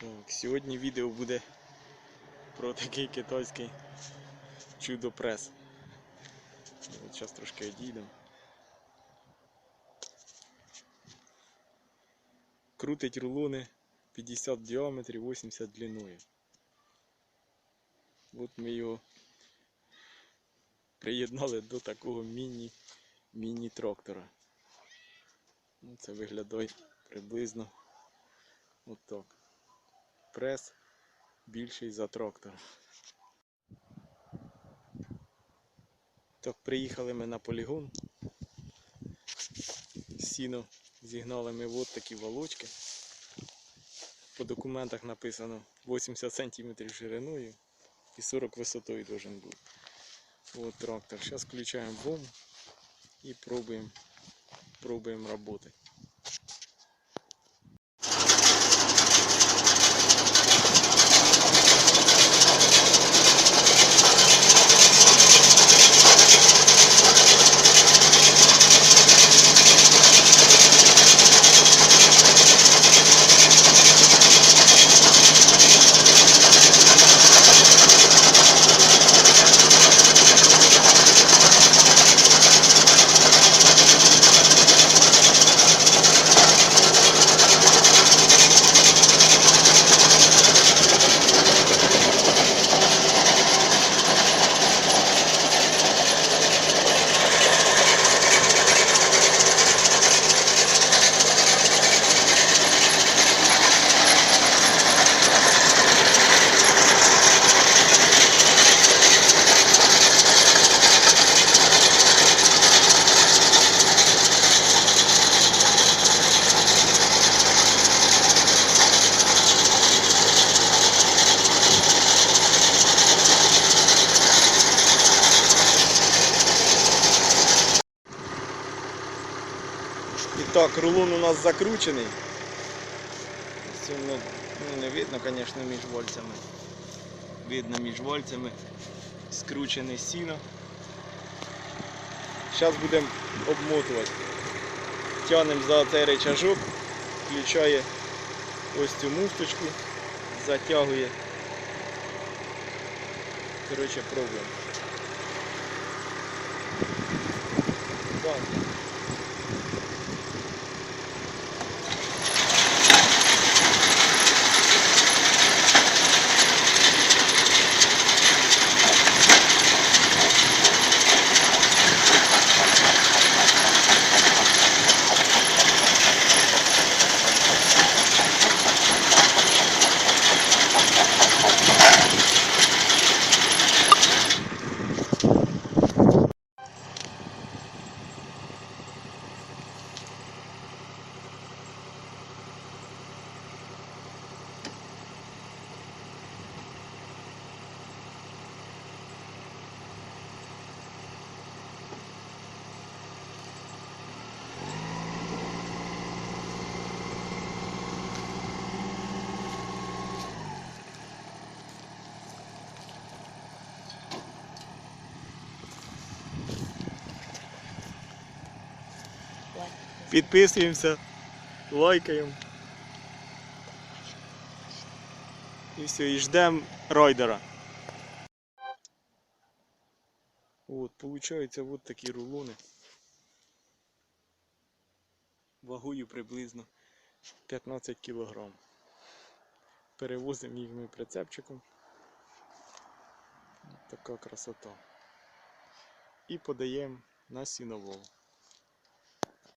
Так, сьогодні відео буде про такий китайський чудо-прес. Зараз трошки одійдемо. Крутить рулони 50 в діаметрі, 80 длиною. От ми його приєднали до такого міні міні-трактора. Ну, Це виглядає приблизно отак. Прес більший за трактор. Так, приїхали ми на полігон. Сіно зігнали ми от такі волочки. По документах написано 80 см шириною і 40 висотою должен бути. Вот трактор. Сейчас включаем ВОМ и пробуем, пробуем работать. Так, рулон у нас закручений. Сильно ну, не видно, звісно, між вольцями. Видно між вольцями скручене сіно. Зараз будемо обмотувати. Тянемо за цей речажок, включає ось цю муфточку, затягує. Коротше, пробуємо. Так. Підписуємося, лайкаємо. І все, і ждемо райдера. От, получаються от такі рулони. Вагою приблизно 15 кг. Перевозимо їх ми прицепчиком. Така красота. І подаємо на сіновол.